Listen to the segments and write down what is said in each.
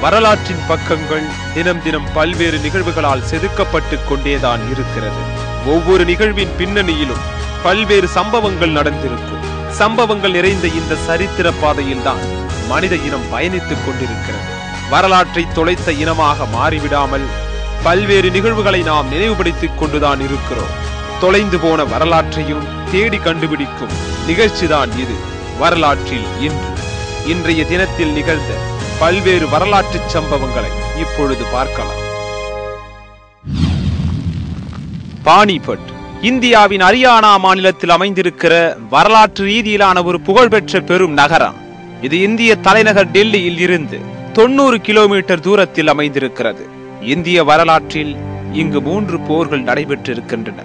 வரலாற்றின் பக்கங்கள் தினம் தினம் பல்வேறு நிகழ்வுகளால் செதுக்கப்பட்டு கொண்டேதான் இருக்கிறது. ஒவ்வொரு நிகழ்வின் பின்னணியிலும் பல்வேறு சம்பவங்கள் நடந்திருக்கும் சம்பவங்கள் நிறைந்த இந்த சரித்திர பாதையில்தான் மனித இனம் பயணித்துக் கொண்டிருக்கிறது. வரலாற்றை தொலைத்த இனமாக மாறிவிடாமல் பல்வேறு நிகழ்வுகளை நாம் நினைவுபடுத்திக் கொண்டுதான் இருக்கிறோம். தொலைந்து போன வரலாற்றையும் தேடி கண்டுபிடிக்கும் நிகழ்ச்சிதான் இது. வரலாற்றில் இன்று. இன்றைய தினத்தில் நிகழ்ந்த பல்வேறு வரலாற்று சம்பவங்களை இப்பொழுது பார்க்கலாம். பானிபட் இந்தியாவின் ஹரியானா மாநிலத்தில் அமைந்திருக்கிற வரலாற்று ரீதியிலான ஒரு புகழ்பெற்ற பெரும் நகரம். இது இந்திய தலைநகர் டெல்லியில் இருந்து தொண்ணூறு கிலோமீட்டர் தூரத்தில் அமைந்திருக்கிறது. இந்திய வரலாற்றில் இங்கு மூன்று போர்கள் நடைபெற்றிருக்கின்றன.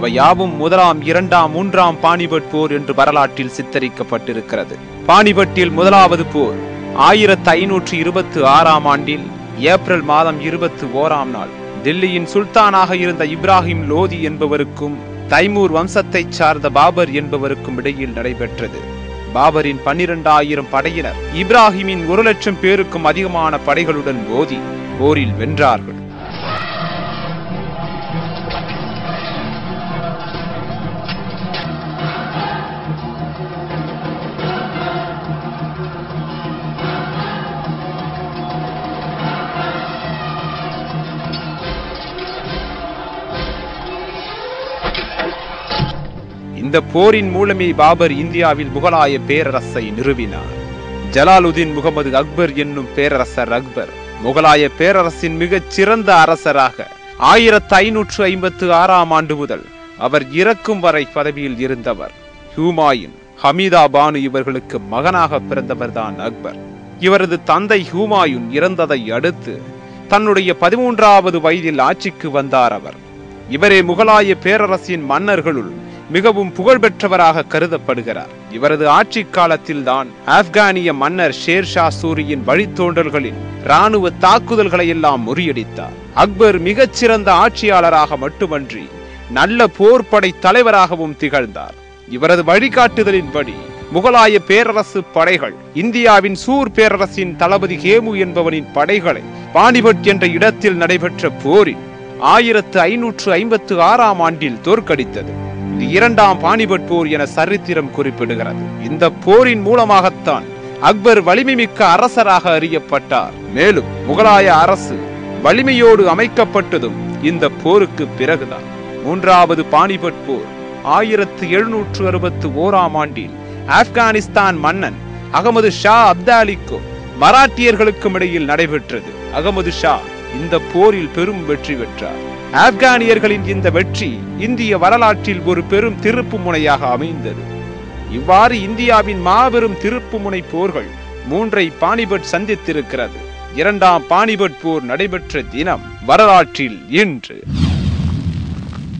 அவை யாவும் முதலாம் இரண்டாம் மூன்றாம் பாணிபட் போர் என்று வரலாற்றில் சித்தரிக்கப்பட்டிருக்கிறது. பாணிபட்டில் முதலாவது போர் ஆயிரத்து ஐநூற்று இருபத்தி ஆறாம் ஆண்டில் ஏப்ரல் மாதம் இருபத்தி ஓராம் நாள். தில்லியின் சுல்தானாக இருந்த இப்ராஹிம் லோதி என்பவருக்கும் தைமூர் வம்சத்தைச் சார்ந்த பாபர் என்பவருக்கும் இடையில் நடைபெற்றது. பாபரின் பன்னிரண்டாயிரம் படையினர் இப்ராஹிமின் ஒரு லட்சம் பேருக்கும் அதிகமான படைகளுடன் மோதி போரில் வென்றார்கள். இந்த போரின் மூலமே பாபர் இந்தியாவில் முகலாய பேரரசை நிறுவினார். ஜலாலுதீன் முகமது அக்பர் என்னும் பேரரசர் அக்பர் முகலாய பேரரசின் மிகச் சிறந்த அரசராக ஆயிரத்து ஐநூற்று ஐம்பத்து ஆறாம் ஆண்டு முதல் அவர் இறக்கும் வரை பதவியில் இருந்தவர். ஹூமாயின் ஹமீதா பானு இவர்களுக்கு மகனாக பிறந்தவர்தான் அக்பர். இவரது தந்தை ஹூமாயுன் இறந்ததை அடுத்து தன்னுடைய பதிமூன்றாவது வயதில் ஆட்சிக்கு வந்தார் அவர். இவரே முகலாய பேரரசின் மன்னர்களுள் மிகவும் புகழ்பெற்றவராக கருதப்படுகிறார். இவரது ஆட்சி காலத்தில்தான் ஆப்கானிய மன்னர் ஷேர்ஷா சூரியின் வழித்தோன்றல்களின் ராணுவ தாக்குதல்களை எல்லாம் முறியடித்தார். அக்பர் மிகச்சிறந்த ஆட்சியாளராக மட்டுமன்றி நல்ல போர்படை தலைவராகவும் திகழ்ந்தார். இவரது வழிகாட்டுதலின்படி முகலாய பேரரசு படைகள் இந்தியாவின் சூர் பேரரசின் தளபதி ஹேமு என்பவனின் படைகளை பாணிபட் என்ற இடத்தில் நடைபெற்ற போரில் ஆயிரத்து ஐநூற்று ஐம்பத்து ஆறாம் ஆண்டில் தோற்கடித்தது. இது இரண்டாம் பாணிபட் போர் என சரித்திரம் குறிப்பிடுகிறது. இந்த போரின் மூலமாகத்தான் அக்பர் வலிமை மிக்க அரசராக அறியப்பட்டார். மேலும் முகலாய அரசு வலிமையோடு அமைக்கப்பட்டதும் இந்த போருக்கு பிறகுதான். மூன்றாவது பாணிபட் போர் ஆயிரத்து எழுநூற்று அறுபத்து ஓராம் ஆண்டில் ஆப்கானிஸ்தான் மன்னன் அகமது ஷா அப்தாலிக்கும் மராட்டியர்களுக்கும் இடையில் நடைபெற்றது. அகமது ஷா இந்த போரில் பெரும் வெற்றி பெற்றார். ஆப்கானியர்களின் இந்த வெற்றி இந்திய வரலாற்றில் ஒரு பெரும் திருப்பு முனையாக அமைந்தது. இவ்வாறு இந்தியாவின் மாபெரும் திருப்புமுனை போர்கள் மூன்றை பானிபட் சந்தித்திருக்கிறது. இரண்டாம் பானிபட் போர் நடைபெற்ற தினம் வரலாற்றில் இன்று.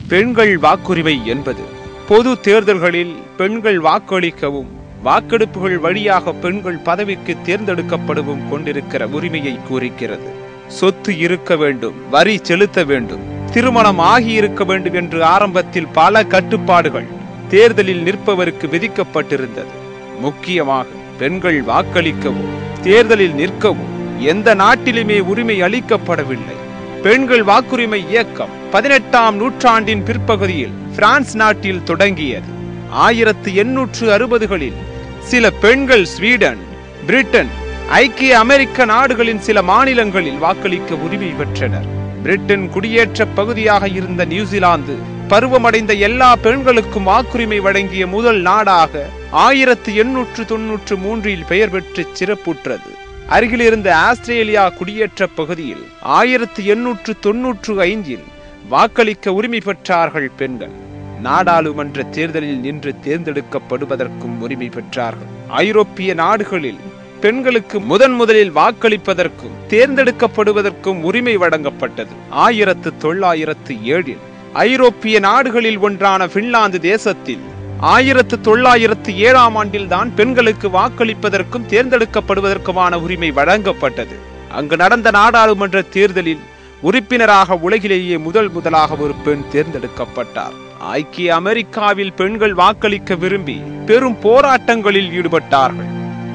பெண்கள் வாக்குரிமை என்பது பொது தேர்தல்களில் பெண்கள் வாக்களிக்கவும் வாக்கெடுப்புகள் வழியாக பெண்கள் பதவிக்கு தேர்ந்தெடுக்கப்படவும் கொண்டிருக்கிற உரிமையை கூறுகிறது சொத்து இருக்க வேண்டும் வரி செலுத்த வேண்டும் திருமணம் ஆகியிருக்க வேண்டும் என்று ஆரம்பத்தில் பல கட்டுப்பாடுகள் தேர்தலில் நிற்பவருக்கு விதிக்கப்பட்டிருந்தது. முக்கியமாக பெண்கள் வாக்களிக்கவும் தேர்தலில் நிற்கவும் எந்த நாட்டிலுமே உரிமை அளிக்கப்படவில்லை. பெண்கள் வாக்குரிமை இயக்கம் பதினெட்டாம் நூற்றாண்டின் பிற்பகுதியில் பிரான்ஸ் நாட்டில் தொடங்கியது. ஆயிரத்து எண்ணூற்று அறுபதுகளில் சில பெண்கள் ஸ்வீடன் பிரிட்டன் ஐக்கிய அமெரிக்க நாடுகளின் சில மாநிலங்களில் வாக்களிக்க உரிமை பெற்றனர். பிரிட்டன் குடியேற்ற பகுதியாக இருந்த நியூசிலாந்து பருவமடைந்த எல்லா பெண்களுக்கும் வாக்குரிமை வழங்கிய முதல் நாடாக ஆயிரத்து எண்ணூற்று தொன்னூற்று மூன்றில் பெயர் பெற்று சிறப்புற்றது. அருகிலிருந்த ஆஸ்திரேலியா குடியேற்ற பகுதியில் ஆயிரத்து எண்ணூற்று தொன்னூற்று ஐந்தில் வாக்களிக்க உரிமை பெற்றார்கள் பெண்கள். நாடாளுமன்ற தேர்தலில் நின்று தேர்ந்தெடுக்கப்படுவதற்கும் உரிமை பெற்றார்கள். ஐரோப்பிய நாடுகளில் பெண்களுக்கு முதன் முதலில் வாக்களிப்பதற்கும் தேர்ந்தெடுக்கப்படுவதற்கும் உரிமை வழங்கப்பட்டது. ஆயிரத்து தொள்ளாயிரத்து ஏழில் ஐரோப்பிய நாடுகளில் ஒன்றான பின்லாந்து தேசத்தில் ஆயிரத்து தொள்ளாயிரத்து ஏழாம் ஆண்டில் தான் பெண்களுக்கு வாக்களிப்பதற்கும் தேர்ந்தெடுக்கப்படுவதற்குமான உரிமை வழங்கப்பட்டது. அங்கு நடந்த நாடாளுமன்ற தேர்தலில் உறுப்பினராக உலகிலேயே முதல் முதலாக ஒரு பெண் தேர்ந்தெடுக்கப்பட்டார். ஐக்கிய அமெரிக்காவில் பெண்கள் வாக்களிக்க விரும்பி பெரும் போராட்டங்களில் ஈடுபட்டார்கள்.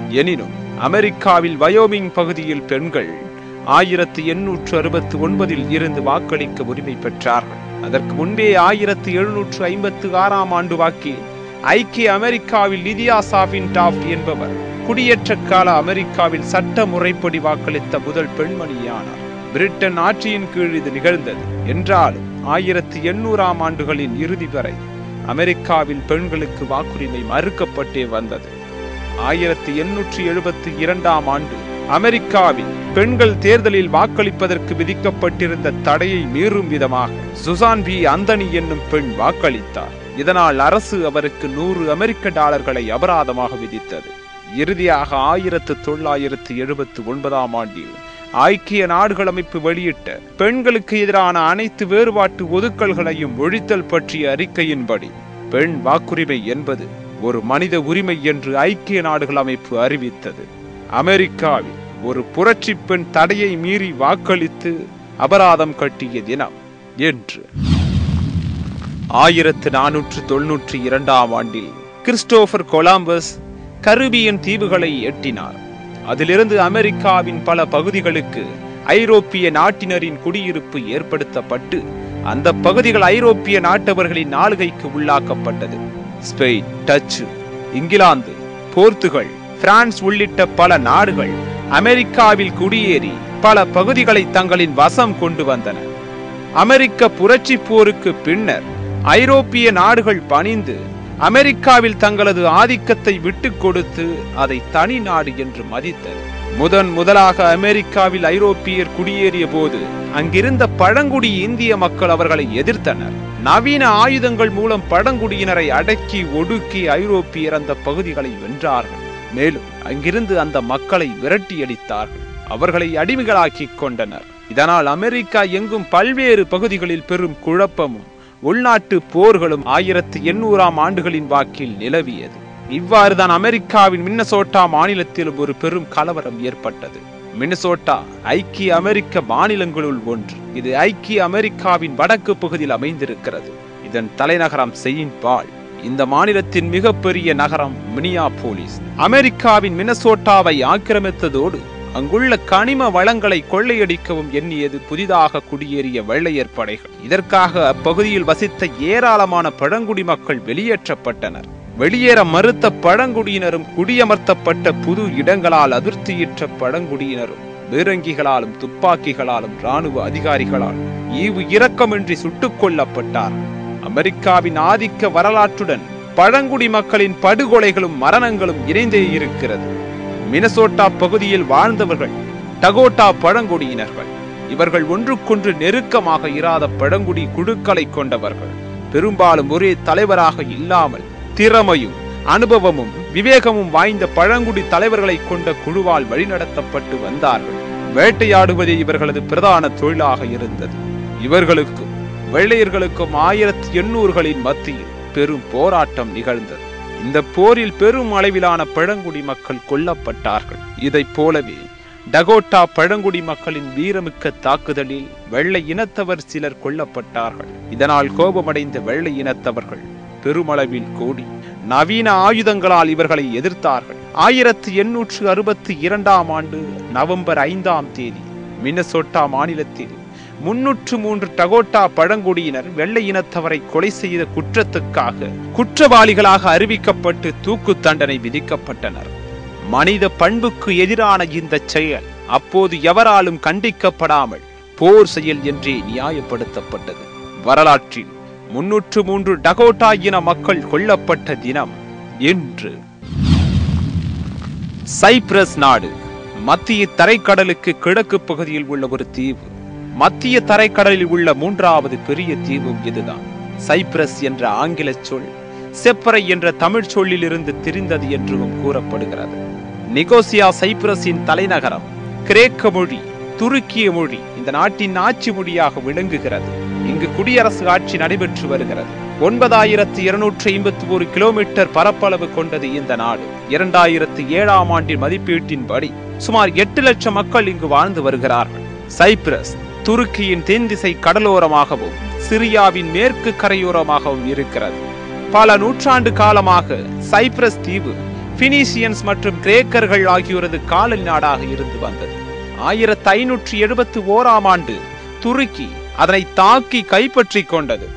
எனினும் அமெரிக்காவில் வயோமிங் பகுதியில் பெண்கள் ஆயிரத்தி எண்ணூற்று அறுபத்தி ஒன்பதில் இருந்து வாக்களிக்க உரிமை பெற்றார்கள். அதற்கு முன்பே ஆயிரத்தி எழுநூற்று ஐம்பத்து ஆறாம் ஆண்டு வாக்கில் ஐக்கிய அமெரிக்காவில் லிதியா சாபின் டாப் என்பவர் குடியேற்ற கால அமெரிக்காவில் சட்ட முறைப்படி வாக்களித்த முதல் பெண்மணியானார். பிரிட்டன் ஆட்சியின் கீழ் இது நிகழ்ந்தது. என்றாலும் ஆயிரத்தி எண்ணூறாம் ஆண்டுகளின் இறுதி வரை அமெரிக்காவில் பெண்களுக்கு வாக்குரிமை மறுக்கப்பட்டே வந்தது. ஆயிரத்தி எண்ணூற்றி எழுபத்தி இரண்டாம் ஆண்டு அமெரிக்காவில் பெண்கள் தேர்தலில் வாக்களிப்பதற்கு விதிக்கப்பட்டிருந்த தடையை மீறும் விதமாக சுசான் பி அந்தனி என்னும் பெண் வாக்களித்தார். இதனால் அரசு அவருக்கு நூறு அமெரிக்க டாலர்களை அபராதமாக விதித்தது. இறுதியாக ஆயிரத்து தொள்ளாயிரத்து எழுபத்து ஒன்பதாம் ஆண்டில் ஐக்கிய நாடுகள் அமைப்பு வெளியிட்ட பெண்களுக்கு எதிரான அனைத்து வேறுபாட்டு ஒதுக்கல்களையும் ஒழித்தல் பற்றிய அறிக்கையின்படி பெண் வாக்குரிமை என்பது ஒரு மனித உரிமை என்று ஐக்கிய நாடுகள் அமைப்பு அறிவித்தது. அமெரிக்காவில் ஒரு புரட்சி பெண் தடையை மீறி வாக்களித்து அபராதம் கட்டிய தினம் என்று. ஆயிரத்து நானூற்று தொன்னூற்றி இரண்டாம் ஆண்டில் கிறிஸ்டோபர் கொலாம்பஸ் கருபியன் தீவுகளை எட்டினார். அதிலிருந்து அமெரிக்காவின் பல பகுதிகளுக்கு ஐரோப்பிய நாட்டினரின் குடியிருப்பு ஏற்படுத்தப்பட்டு அந்த பகுதிகள் ஐரோப்பிய நாட்டவர்களின் ஆளுகைக்கு உள்ளாக்கப்பட்டது. ஸ்பெயின் டச்சு இங்கிலாந்து போர்த்துகல் பிரான்ஸ் உள்ளிட்ட பல நாடுகள் அமெரிக்காவில் குடியேறி பல பகுதிகளை தங்களின் வசம் கொண்டு வந்தன. அமெரிக்க புரட்சி போருக்கு பின்னர் ஐரோப்பிய நாடுகள் பணிந்து அமெரிக்காவில் தங்களது ஆதிக்கத்தை விட்டுக் கொடுத்து அதை தனி நாடு என்று மதித்தது. முதன் முதலாக அமெரிக்காவில் ஐரோப்பியர் குடியேறிய போது அங்கிருந்த பழங்குடி இந்திய மக்கள் அவர்களை எதிர்த்தனர். நவீன ஆயுதங்கள் மூலம் பழங்குடியினரை அடக்கி ஒடுக்கி ஐரோப்பியர் அந்த பகுதிகளை வென்றார்கள். மேலும் அங்கிருந்து அந்த மக்களை விரட்டியடித்தார்கள் அவர்களை அடிமைகளாக்கி கொண்டனர். இதனால் அமெரிக்கா எங்கும் பல்வேறு பகுதிகளில் பெரும் குழப்பமும் உள்நாட்டு போர்களும் ஆயிரத்தி எண்ணூறாம் ஆண்டுகளின் வாக்கில் நிலவியது. இவ்வாறுதான் அமெரிக்காவின் மின்னசோட்டா மாநிலத்திலும் ஒரு பெரும் கலவரம் ஏற்பட்டது. மின்னசோட்டா ஐக்கிய அமெரிக்க மாநிலங்களுள் ஒன்று. இது ஐக்கிய அமெரிக்காவின் வடக்கு பகுதியில் அமைந்திருக்கிறது. இதன் தலைநகரம் செயின் பால் இந்த மாநிலத்தின் மிகப்பெரிய நகரம் மினியாபோலிஸ். அமெரிக்காவின் மினசோட்டாவை ஆக்கிரமித்ததோடு அங்குள்ள கனிம வளங்களை கொள்ளையடிக்கவும் எண்ணியது புதிதாக குடியேறிய வெள்ளையர் படைகள். இதற்காக அப்பகுதியில் வசித்த ஏராளமான பழங்குடி மக்கள் வெளியேற்றப்பட்டனர். வெளியேற மறுத்த பழங்குடியினரும் குடியமர்த்தப்பட்ட புது இடங்களால் அதிர்ச்சியிற்ற பழங்குடியினரும் பீரங்கிகளாலும் துப்பாக்கிகளாலும் ராணுவ அதிகாரிகளால் ஈவு இரக்கமின்றி சுட்டுக் கொல்லப்பட்டார். அமெரிக்காவின் ஆதிக்க வரலாற்றுடன் பழங்குடி மக்களின் படுகொலைகளும் மரணங்களும் இணைந்தே இருக்கிறது. மினசோட்டா பகுதியில் வாழ்ந்தவர்கள் டகோட்டா பழங்குடியினர்கள். இவர்கள் ஒன்றுக்கொன்று நெருக்கமாக இராத பழங்குடி குழுக்களை கொண்டவர்கள். பெரும்பாலும் ஒரே தலைவராக இல்லாமல் திறமையும் அனுபவமும் விவேகமும் வாய்ந்த பழங்குடி தலைவர்களை கொண்ட குழுவால் வழிநடத்தப்பட்டு வந்தார்கள். வேட்டையாடுவதே இவர்களது பிரதான தொழிலாக இருந்தது. இவர்களுக்கும் வெள்ளையர்களுக்கும் ஆயிரத்தி எண்ணூறுகளின் மத்தியில் பெரும் போராட்டம் நிகழ்ந்தது. இந்த போரில் பெரும் அளவிலான பழங்குடி மக்கள் கொல்லப்பட்டார்கள். இதைப் போலவே டகோட்டா பழங்குடி மக்களின் வீரமிக்க தாக்குதலில் வெள்ளை இனத்தவர் சிலர் கொல்லப்பட்டார்கள். இதனால் கோபமடைந்த வெள்ளை இனத்தவர்கள் பெருமளவில் கூடி. நவீன ஆயுதங்களால் இவர்களை எதிர்த்தார்கள். ஆயிரத்தி எண்ணூற்று அறுபத்தி இரண்டாம் ஆண்டு நவம்பர் ஐந்தாம் தேதி மின்னசோட்டா மாநிலத்தில் முன்னூற்று மூன்று டகோட்டா பழங்குடியினர் வெள்ளை இனத்தவரை கொலை செய்த குற்றத்துக்காக குற்றவாளிகளாக அறிவிக்கப்பட்டு தூக்கு தண்டனை விதிக்கப்பட்டனர். மனித பண்புக்கு எதிரான இந்த செயல் அப்போது எவராலும் கண்டிக்கப்படாமல் போர் செயல் என்றே நியாயப்படுத்தப்பட்டது. வரலாற்றில் முன்னூற்று மூன்று டகோட்டா இன மக்கள் கொல்லப்பட்ட தினம் இன்று. சைப்ரஸ் நாடு மத்திய தரைக்கடலுக்கு கிழக்கு பகுதியில் உள்ள ஒரு தீவு. மத்திய தரைக்கடலில் உள்ள மூன்றாவது பெரிய தீவும் இதுதான். சைப்ரஸ் என்ற ஆங்கில சொல் செப்பரை என்ற தமிழ் சொல்லிலிருந்து திரிந்தது என்றும் கூறப்படுகிறது. நிகோசியா சைப்ரஸின் தலைநகரம் கிரேக்க மொழி துருக்கிய மொழி இந்த நாட்டின் ஆட்சி மொழியாக விளங்குகிறது. இங்கு குடியரசு ஆட்சி நடைபெற்று வருகிறது. ஒன்பதாயிரத்து இருநூற்றி ஐம்பத்தி ஒரு கிலோமீட்டர் பரப்பளவு கொண்டது இந்த நாடு. இரண்டாயிரத்து ஏழாம் ஆண்டின் மதிப்பீட்டின்படி சுமார் எட்டு லட்சம் மக்கள் இங்கு வாழ்ந்து வருகிறார்கள். சைப்ரஸ் துருக்கியின் தென் திசை கடலோரமாகவும் சிரியாவின் மேற்கு கரையோரமாகவும் இருக்கிறது. பல நூற்றாண்டு காலமாக சைப்ரஸ் தீவு பினிசியன்ஸ் மற்றும் கிரேக்கர்கள் ஆகியோரது காலனி நாடாக இருந்து வந்தது. ஆயிரத்தி ஐநூற்றி எழுபத்தி ஓராம் ஆண்டு துருக்கி அதனை தாக்கி கைப்பற்றி கொண்டது.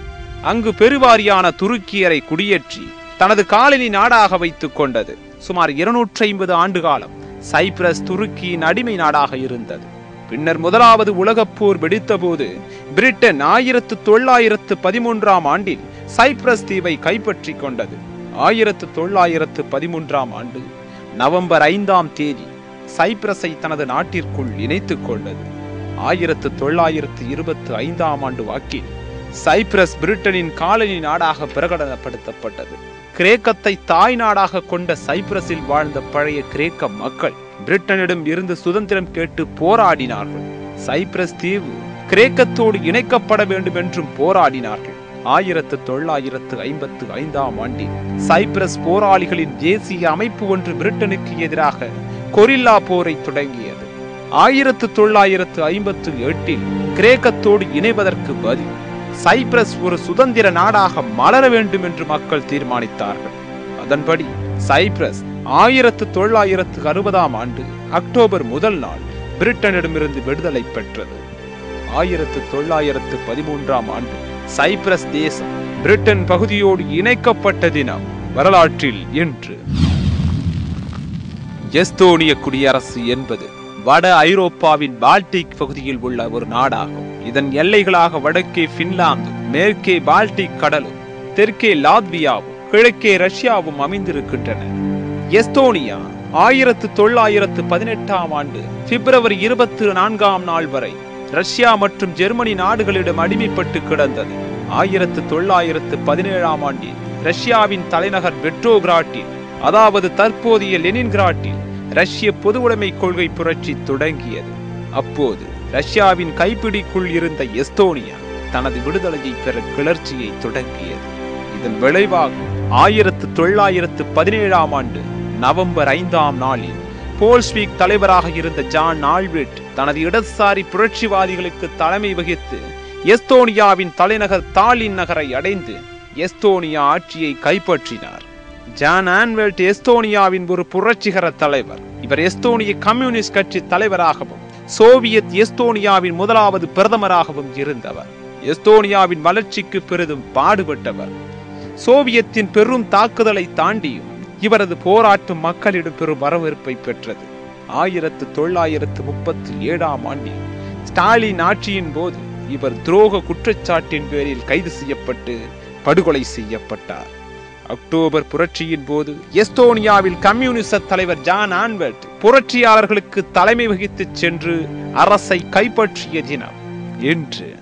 அங்கு பெருவாரியான துருக்கியரை குடியேற்றி தனது காலனி நாடாக வைத்துக் கொண்டது. சுமார் இருநூற்றி ஐம்பது ஆண்டு காலம் சைப்ரஸ் துருக்கியின் அடிமை நாடாக இருந்தது. பின்னர் முதலாவது உலகப் போர் வெடித்தபோது பிரிட்டன் ஆயிரத்து தொள்ளாயிரத்து பதிமூன்றாம் ஆண்டில் சைப்ரஸ் தீவை கைப்பற்றி கொண்டது. ஆயிரத்து தொள்ளாயிரத்து பதிமூன்றாம் ஆண்டு நவம்பர் ஐந்தாம் தேதி சைப்ரஸை தனது நாட்டிற்குள் இணைத்துக் கொண்டது. ஆயிரத்து தொள்ளாயிரத்து இருபத்தி ஐந்தாம் ஆண்டு வாக்கில் சைப்ரஸ் பிரிட்டனின் காலனி நாடாக பிரகடனப்படுத்தப்பட்டது. கிரேக்கத்தை தாய் நாடாக கொண்ட சைப்ரஸில் வாழ்ந்த பழைய கிரேக்க மக்கள் பிரிட்டனிடம் இருந்து சுதந்திரம் கேட்டு போராடினார்கள். சைப்ரஸ் தீவு கிரேக்கத்தோடு இணைக்கப்பட வேண்டும் என்றும் போராடினார்கள். ஆயிரத்து தொள்ளாயிரத்து ஐம்பத்து ஐந்தாம் ஆண்டில் சைப்ரஸ் போராளிகளின் தேசிய அமைப்பு ஒன்று பிரிட்டனுக்கு எதிராக கொரில்லா போரை தொடங்கியது. ஆயிரத்து தொள்ளாயிரத்து ஐம்பத்து எட்டில் கிரேக்கத்தோடு இணைவதற்கு பதில் சைப்ரஸ் ஒரு சுதந்திர நாடாக மலர வேண்டும் என்று மக்கள் தீர்மானித்தார்கள். அதன்படி சைப்ரஸ் ஆயிரத்து தொள்ளாயிரத்து அறுபதாம் ஆண்டு அக்டோபர் முதல் நாள் பிரிட்டனிடமிருந்து விடுதலை பெற்றது. ஆயிரத்து தொள்ளாயிரத்து பதிமூன்றாம் ஆண்டு சைப்ரஸ் தேசம் பிரிட்டன் பகுதியோடு இணைக்கப்பட்ட தினம் வரலாற்றில் என்று எஸ்தோனிய குடியரசு என்பது வட ஐரோப்பாவின் பால்டிக் பகுதியில் உள்ள ஒரு நாடாகும். இதன் எல்லைகளாக வடக்கே பின்லாந்தும் மேற்கே பால்டிக் கடலும் தெற்கே லாத்வியாவும் கிழக்கே ரஷ்யாவும் அமைந்திருக்கின்றன. எஸ்தோனியா ஆயிரத்து தொள்ளாயிரத்து பதினெட்டாம் ஆண்டு பிப்ரவரி இருபத்தி நான்காம் நாள் வரை ரஷ்யா மற்றும் ஜெர்மனி நாடுகளிடம் அடிமைப்பட்டு கிடந்தது. ஆயிரத்து தொள்ளாயிரத்து பதினேழாம் ஆண்டில் ரஷ்யாவின் தலைநகர் பெட்ரோகிராட்டில் அதாவது தற்போதைய லெனின்கிராட்டில் ரஷ்ய பொதுவுடைமை கொள்கை புரட்சி தொடங்கியது. அப்போது ரஷ்யாவின் கைப்பிடிக்குள் இருந்த எஸ்தோனியா தனது விடுதலையை பெற கிளர்ச்சியை தொடங்கியது. இதன் விளைவாக ஆயிரத்து தொள்ளாயிரத்து பதினேழாம் ஆண்டு நவம்பர் ஐந்தாம் நாளில் போல்ஸ்வீக் தலைவராக இருந்த ஜான் ஆல்பர்ட் தனது இடதுசாரி புரட்சிவாதிகளுக்கு தலைமை வகித்து எஸ்தோனியாவின் தலைநகர் தாலின் நகரை அடைந்து எஸ்தோனியா ஆட்சியை கைப்பற்றினார். ஜான் ஆன்வெல்ட் எஸ்தோனியாவின் ஒரு புரட்சிகர தலைவர். இவர் எஸ்தோனிய கம்யூனிஸ்ட் கட்சி தலைவராகவும் சோவியத் எஸ்தோனியாவின் முதலாவது பிரதமராகவும் இருந்தவர். எஸ்தோனியாவின் வளர்ச்சிக்கு பெரிதும் பாடுபட்டவர். சோவியத்தின் பெரும் தாக்குதலை தாண்டியும் இவரது போராட்டம் மக்களிடம் பெரும் வரவேற்பை பெற்றது. ஆயிரத்து தொள்ளாயிரத்து முப்பத்தி ஏழாம் ஆண்டில் ஸ்டாலின் ஆட்சியின் போது இவர் துரோக குற்றச்சாட்டின் பேரில் கைது செய்யப்பட்டு படுகொலை செய்யப்பட்டார். அக்டோபர் புரட்சியின் போது எஸ்தோனியாவில் கம்யூனிச தலைவர் ஜான் ஆன்வெல்ட் புரட்சியாளர்களுக்கு தலைமை வகித்து சென்று அரசை கைப்பற்றிய தினம் என்று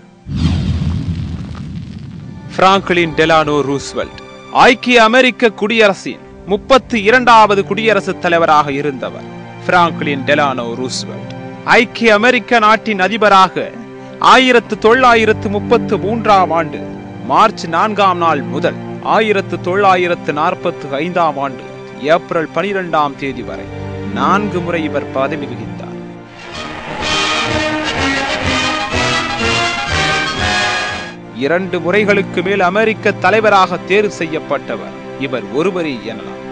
பிராங்க்லின் டெலானோ ரூஸ்வெல்ட் ஐக்கிய அமெரிக்க குடியரசின் முப்பத்தி இரண்டாவது குடியரசுத் தலைவராக இருந்தவர் பிராங்க்லின் டெலானோ ரூஸ்வெல்ட். ஐக்கிய அமெரிக்க நாட்டின் அதிபராக ஆயிரத்து தொள்ளாயிரத்து முப்பத்து மூன்றாம் ஆண்டு மார்ச் நான்காம் நாள் முதல் ஆயிரத்து தொள்ளாயிரத்து நாற்பத்து ஐந்தாம் ஆண்டு ஏப்ரல் பனிரெண்டாம் தேதி வரை நான்கு முறை இவர் பதவி வகித்தார். இரண்டு முறைகளுக்கு மேல் அமெரிக்க தலைவராக தேர்வு செய்யப்பட்டவர் இவர் ஒருவரே எனலாம்.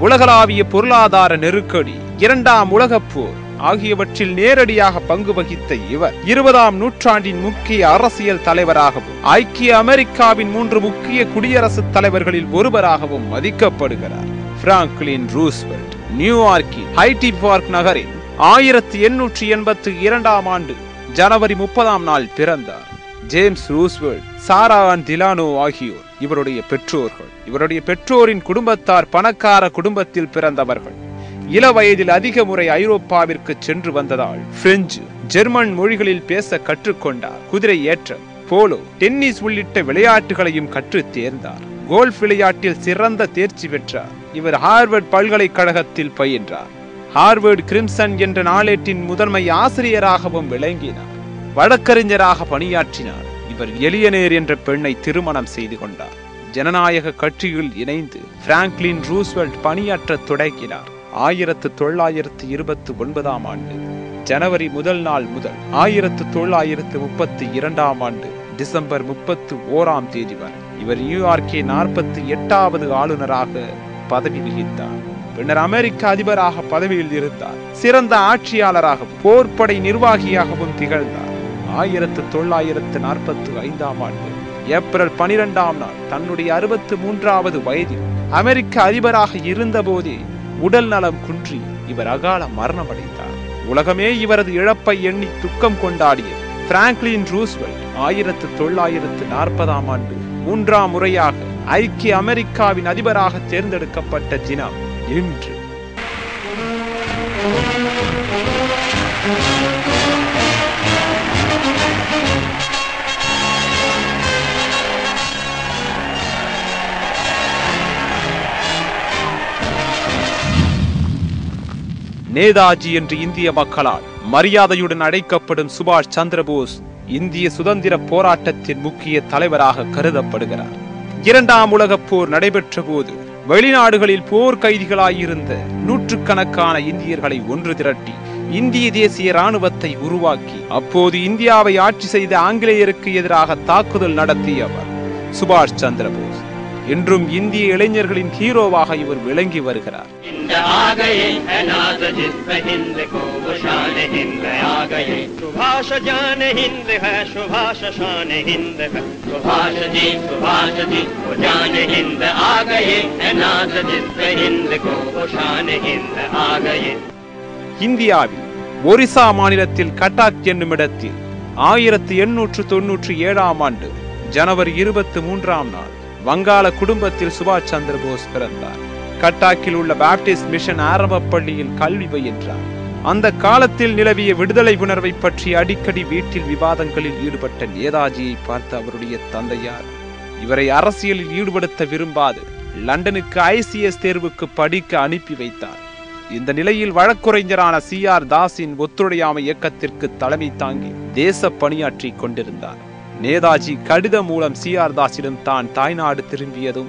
உலகளாவிய பொருளாதார நெருக்கடி இரண்டாம் உலகப் போர் ஆகியவற்றில் நேரடியாக பங்கு வகித்த இவர் இருபதாம் நூற்றாண்டின் முக்கிய அரசியல் தலைவராகவும் ஐக்கிய அமெரிக்காவின் மூன்று முக்கிய குடியரசுத் தலைவர்களில் ஒருவராகவும் மதிக்கப்படுகிறார். பிராங்க்லின் ரூஸ்வெல்ட் நியூயார்க்கின் ஹைடி பார்க் நகரில் ஆயிரத்தி எண்ணூற்றி எண்பத்தி இரண்டாம் ஆண்டு ஜனவரி முப்பதாம் நாள் பிறந்தார். James Roosevelt Sara and Delano ஆகியோர் இவருடைய பெற்றோர்கள். இவருடைய பெற்றோரின் குடும்பத்தார் பணக்கார குடும்பத்தில் பிறந்தவர்கள். இள வயதில் அதிக முறை ஐரோப்பாவிற்கு சென்று வந்ததால் பிரெஞ்சு ஜெர்மன் மொழிகளில் பேச கற்றுக்கொண்டார். குதிரை ஏற்றம் போலோ டென்னிஸ் உள்ளிட்ட விளையாட்டுகளையும் கற்று தேர்ந்தார். கோல்ஃப் விளையாட்டில் சிறந்த தேர்ச்சி பெற்றார். இவர் ஹார்வர்ட் பல்கலைக்கழகத்தில் பயின்றார். ஹார்வர்ட் கிரிம்சன் என்ற நாளேட்டின் முதன்மை ஆசிரியராகவும் விளங்கினார். வழக்கறிஞராக பணியாற்றினார். இவர் எளியனேர் என்ற பெண்ணை திருமணம் செய்து கொண்டார். ஜனநாயக கட்சியில் இணைந்து பிராங்க்லின் ரூஸ்வெல்ட் பணியாற்றத் தொடங்கினார். ஆயிரத்து தொள்ளாயிரத்து இருபத்தி ஒன்பதாம் ஆண்டு ஜனவரி முதல் நாள் முதல் ஆயிரத்து தொள்ளாயிரத்து முப்பத்தி இரண்டாம் ஆண்டு டிசம்பர் முப்பத்து ஓராம் தேதி வரை இவர் நியூயார்க்கே நாற்பத்தி எட்டாவது ஆளுநராக பதவி வகித்தார். பின்னர் அமெரிக்க அதிபராக பதவியில் இருந்தார் சிறந்த ஆட்சியாளராக போர்ப்படை நிர்வாகியாகவும் திகழ்ந்தார். ஆயிரத்து தொள்ளாயிரத்து நாற்பத்தி ஐந்தாம் ஆண்டு ஏப்ரல் பனிரெண்டாம் நாள் தன்னுடைய அறுபத்து மூன்றாவது வயதில் அமெரிக்க அதிபராக இருந்தபோதே உடல் நலம் குன்றி இவர் அகால மரணமடைந்தார். உலகமே இவரது இழப்பை எண்ணி துக்கம் கொண்டாடியது. பிராங்க்லின் ரூஸ்வெல்ட் ஆயிரத்து தொள்ளாயிரத்து நாற்பதாம் ஆண்டு மூன்றாம் முறையாக ஐக்கிய அமெரிக்காவின் அதிபராக தேர்ந்தெடுக்கப்பட்ட தினம் இன்று. நேதாஜி என்று இந்திய மக்களால் மரியாதையுடன் அழைக்கப்படும் சுபாஷ் சந்திரபோஸ் இந்திய சுதந்திர போராட்டத்தின் முக்கிய தலைவராக கருதப்படுகிறார். இரண்டாம் உலகப் போர் நடைபெற்ற போது வெளிநாடுகளில் போர் கைதிகளாயிருந்த நூற்றுக்கணக்கான இந்தியர்களை ஒன்று திரட்டி இந்திய தேசிய ராணுவத்தை உருவாக்கி அப்போது இந்தியாவை ஆட்சி செய்த ஆங்கிலேயருக்கு எதிராக தாக்குதல் நடத்தியவர் சுபாஷ் சந்திரபோஸ். என்றும் இந்திய இளைஞர்களின் ஹீரோவாக இவர் விளங்கி வருகிறார். இந்தியாவில் ஒரிசா மாநிலத்தில் கட்டாக் என்னும் இடத்தில் ஆயிரத்தி எண்ணூற்று தொன்னூற்றி ஏழாம் ஆண்டு ஜனவரி இருபத்தி மூன்றாம் நாள் வங்காள குடும்பத்தில் சுபாஷ் சந்திர போஸ் பிறந்தார். கட்டாக்கில் உள்ள பாப்டிஸ்ட் மிஷன் ஆரம்ப பள்ளியில் கல்வி பயின்றார். அந்த காலத்தில் நிலவிய விடுதலை உணர்வை பற்றி அடிக்கடி வீட்டில் விவாதங்களில் ஈடுபட்ட நேதாஜியை பார்த்த அவருடைய தந்தையார் இவரை அரசியலில் ஈடுபடுத்த விரும்பாது. லண்டனுக்கு ஐசிஎஸ் தேர்வுக்கு படிக்க அனுப்பி வைத்தார். இந்த நிலையில் வழக்குரைஞரான சி ஆர் தாஸின் ஒத்துழையாமை இயக்கத்திற்கு தலைமை தாங்கி தேச பணியாற்றி கொண்டிருந்தார். நேதாஜி கடிதம் மூலம் சி ஆர் தாஸிடம் தான் தாய்நாடு திரும்பியதும்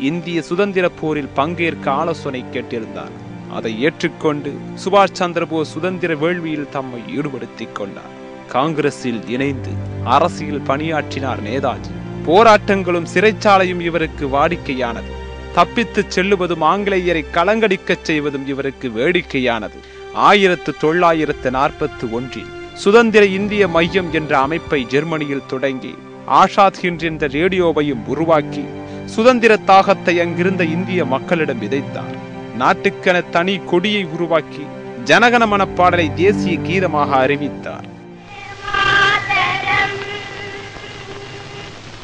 இந்திய சுதந்திர போரில் பங்கேற்க ஆலோசனை கேட்டிருந்தார். அதை ஏற்றுக்கொண்டு சுபாஷ் சந்திரபோஸ் சுதந்திர வேள்வியில் தம்மை ஈடுபடுத்திக் கொண்டார். காங்கிரஸில் இணைந்து அரசியல் பணியாற்றினார் நேதாஜி. போராட்டங்களும் சிறைச்சாலையும் இவருக்கு வாடிக்கையானது. தப்பித்துச் செல்லுவதும் ஆங்கிலேயரை கலங்கடிக்கச் செய்வதும் இவருக்கு வேடிக்கையானது. ஆயிரத்து தொள்ளாயிரத்து நாற்பத்தி ஒன்றில் சுதந்திர இந்திய மையம் என்ற அமைப்பை ஜெர்மனியில் தொடங்கி ஆஷாத் ஹிண்ட் என்ற ரேடியோவையும் உருவாக்கி சுதந்திர தாகத்தை அங்கிருந்த இந்திய மக்களிடம் விதைத்தார். நாட்டுக்கென தனி கொடியை உருவாக்கி ஜனகணமன பாடலை தேசிய கீதமாக அறிவித்தார்.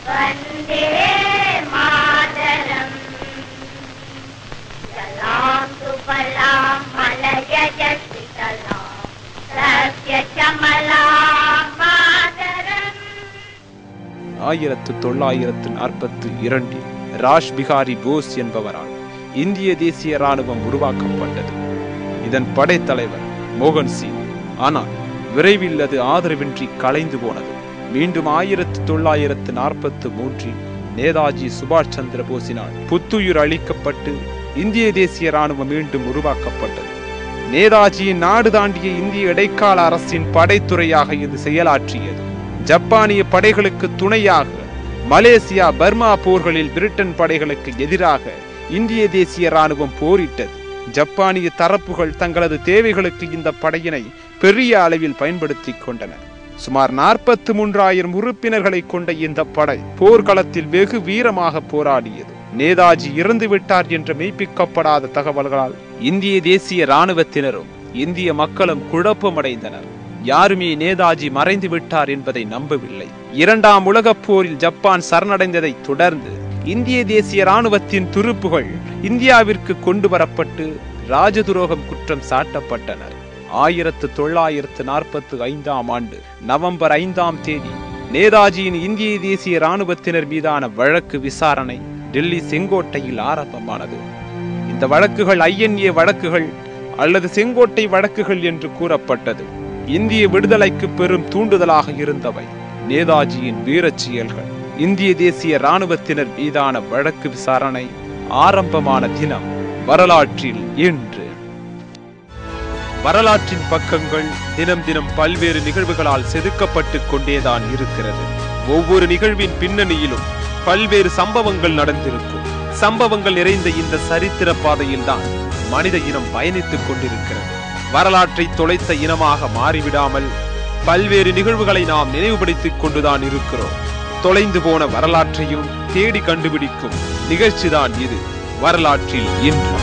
வந்தே ஆயிரத்து தொள்ளாயிரத்து நாற்பத்தி இரண்டில் ராஜ் பிகாரி போஸ் என்பவரால் இந்திய தேசிய ராணுவம் உருவாக்கப்பட்டது. இதன் படைத்தலைவர் மோகன் சிங். ஆனால் விரைவில் அது ஆதரவின்றி கலைந்து போனது. மீண்டும் ஆயிரத்து தொள்ளாயிரத்து நாற்பத்து மூன்றில் நேதாஜி சுபாஷ் சந்திர போஸினால் புத்துயிர் அளிக்கப்பட்டு இந்திய தேசிய ராணுவம் மீண்டும் உருவாக்கப்பட்டது. நேதாஜியின் நாடு தாண்டிய இந்திய இடைக்கால அரசின் படைத்துறையாக இது செயலாற்றியது. ஜப்பானிய படைகளுக்கு துணையாக மலேசியா பர்மா போர்களில் பிரிட்டன் படைகளுக்கு எதிராக இந்திய தேசிய ராணுவம் போரிட்டது. ஜப்பானிய தரப்புகள் தங்களது தேவைகளுக்கு இந்த படையினை பெரிய அளவில் பயன்படுத்தி கொண்டன. சுமார் நாற்பத்தி மூன்றாயிரம் உறுப்பினர்களை கொண்ட இந்த படை போர்க்களத்தில் வெகு வீரமாக போராடியது. நேதாஜி இறந்து விட்டார் என்று மெய்ப்பிக்கப்படாத தகவல்களால். இந்திய தேசிய ராணுவத்தினரும் இந்திய மக்களும் குழப்பமடைந்தனர். யாருமே நேதாஜி மறைந்து விட்டார் என்பதை நம்பவில்லை. இரண்டாம் உலகப் போரில் ஜப்பான் சரணடைந்ததை தொடர்ந்து இந்திய தேசிய ராணுவத்தின் துருப்புகள் இந்தியாவிற்கு கொண்டு வரப்பட்டு ராஜதுரோகம் குற்றம் சாட்டப்பட்டனர். ஆயிரத்து தொள்ளாயிரத்து நாற்பத்து ஐந்தாம் ஆண்டு நவம்பர் ஐந்தாம் தேதி நேதாஜியின் இந்திய தேசிய ராணுவத்தினர் மீதான வழக்கு விசாரணை டெல்லி செங்கோட்டையில் ஆரம்பமானது. இந்த வழக்குகள் ஐஎன்ஏ வழக்குகள் அல்லது செங்கோட்டை வழக்குகள் என்று கூறப்பட்டது. இந்திய விடுதலைக்கு பெரும் தூண்டுதலாக இருந்தவை. நேதாஜியின் வீரச் செயல்கள் இந்திய தேசிய ராணுவத்தினர் மீதான வழக்கு விசாரணை ஆரம்பமான தினம் வரலாற்றில் இன்று. வரலாற்றின் பக்கங்கள் தினம் தினம் பல்வேறு நிகழ்வுகளால் செதுக்கப்பட்டு கொண்டேதான் இருக்கிறது. ஒவ்வொரு நிகழ்வின் பின்னணியிலும் பல்வேறு சம்பவங்கள் நடந்திருக்கும். சம்பவங்கள் நிறைந்த இந்த சரித்திர பாதையில்தான் மனித இனம் பயணித்துக் கொண்டிருக்கிறது. வரலாற்றை தொலைத்த இனமாக மாறிவிடாமல் பல்வேறு நிகழ்வுகளை நாம் நினைவுபடுத்திக் கொண்டுதான் இருக்கிறோம். தொலைந்து போன வரலாற்றையும் தேடி கண்டுபிடிக்கும் நிகழ்ச்சிதான் இது. வரலாற்றில் இன்று.